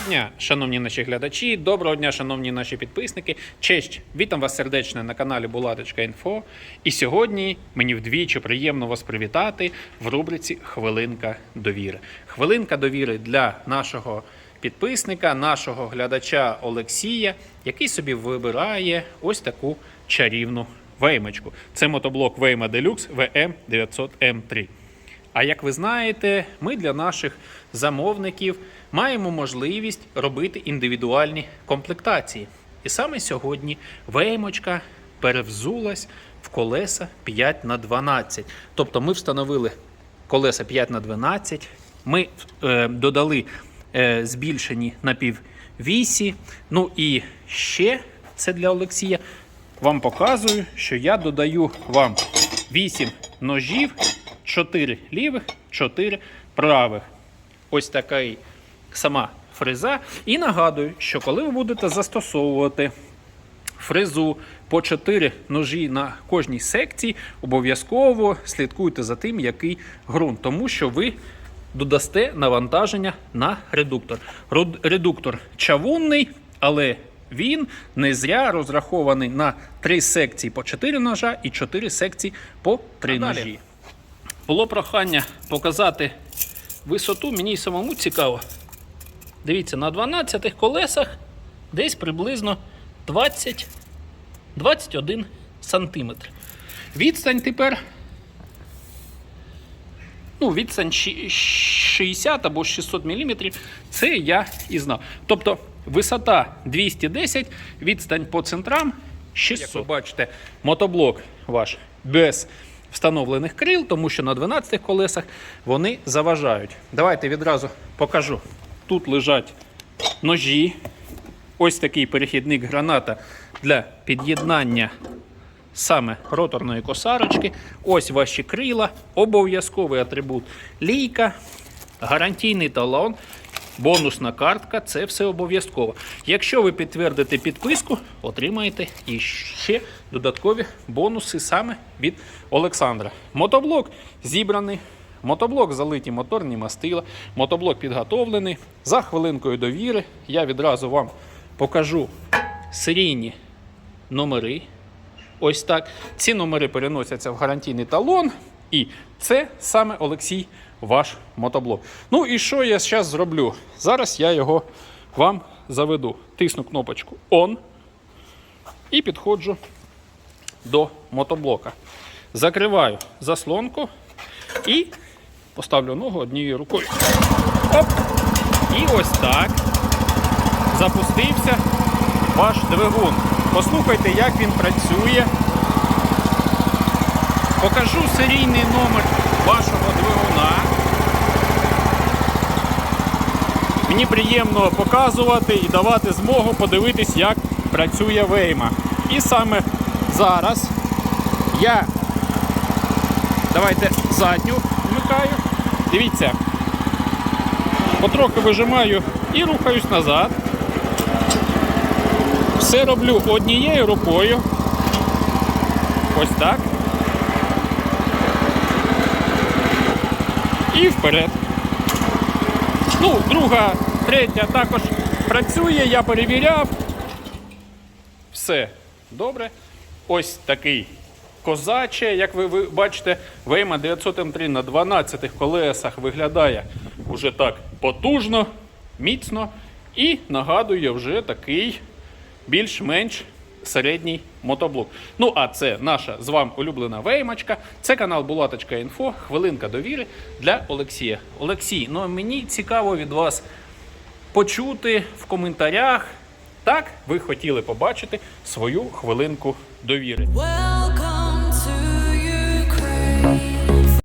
дня, шановні наші глядачі, доброго дня, шановні наші підписники. Честь, вітам вас сердечно на каналі Булаточка.Інфо. І сьогодні мені вдвічі приємно вас привітати в рубриці Хвилинка довіри. Хвилинка довіри для нашого підписника, нашого глядача Олексія, який собі вибирає ось таку чарівну веймочку. Це мотоблок Вейма Deluxe VM900M3. А як ви знаєте, ми для наших замовників маємо можливість робити індивідуальні комплектації. І саме сьогодні веймочка перевзулась в колеса 5 на 12. Тобто ми встановили колеса 5 на 12, ми е, додали е, збільшені напіввісі. Ну і ще це для Олексія. Вам показую, що я додаю вам 8 ножів, 4 лівих, 4 правих. Ось така сама фреза. І нагадую, що коли ви будете застосовувати фрезу по 4 ножі на кожній секції, обов'язково слідкуйте за тим, який ґрунт, тому що ви додасте навантаження на редуктор. Редуктор чавунний, але він не зря розрахований на 3 секції по 4 ножа і 4 секції по 3 ножі. Було прохання показати висоту, мені й самому цікаво. Дивіться, на 12 колесах десь приблизно 20, 21 сантиметр. Відстань тепер. Ну, відстань 60 або 600 мм, це я і знав. Тобто висота 210, відстань по центрам 600. Як ви бачите, мотоблок ваш без встановлених крил, тому що на 12 колесах вони заважають. Давайте відразу покажу. Тут лежать ножі. Ось такий перехідник граната для під'єднання саме роторної косарочки. Ось ваші крила, обов'язковий атрибут лійка, гарантійний талон, бонусна картка це все обов'язково. Якщо ви підтвердите підписку, отримаєте і ще додаткові бонуси саме від Олександра. Мотоблок зібраний. Мотоблок залиті моторні мастила, мотоблок підготовлений. За хвилинкою довіри я відразу вам покажу серійні номери. Ось так. Ці номери переносяться в гарантійний талон. І це саме Олексій, ваш мотоблок. Ну і що я зараз зроблю? Зараз я його вам заведу. Тисну кнопочку ON і підходжу до мотоблока. Закриваю заслонку і поставлю ногу однією рукою. Оп! І ось так запустився ваш двигун. Послухайте, як він працює. Покажу серійний номер вашого двигуна. Мені приємно показувати і давати змогу подивитись, як працює вейма. І саме зараз я давайте задню вмикаю. Дивіться, потрохи вижимаю і рухаюсь назад. Все роблю однією рукою. Ось так. І вперед. Ну, друга, третя також працює, я перевіряв. Все добре. Ось такий козаче, як ви, ви бачите, Вейма 900 М3 на 12 колесах виглядає уже так потужно, міцно і нагадує вже такий більш-менш середній мотоблок. Ну, а це наша з вами улюблена веймачка. Це канал Булаточка.Інфо, хвилинка довіри для Олексія. Олексій, ну мені цікаво від вас почути в коментарях. Так, ви хотіли побачити свою хвилинку довіри.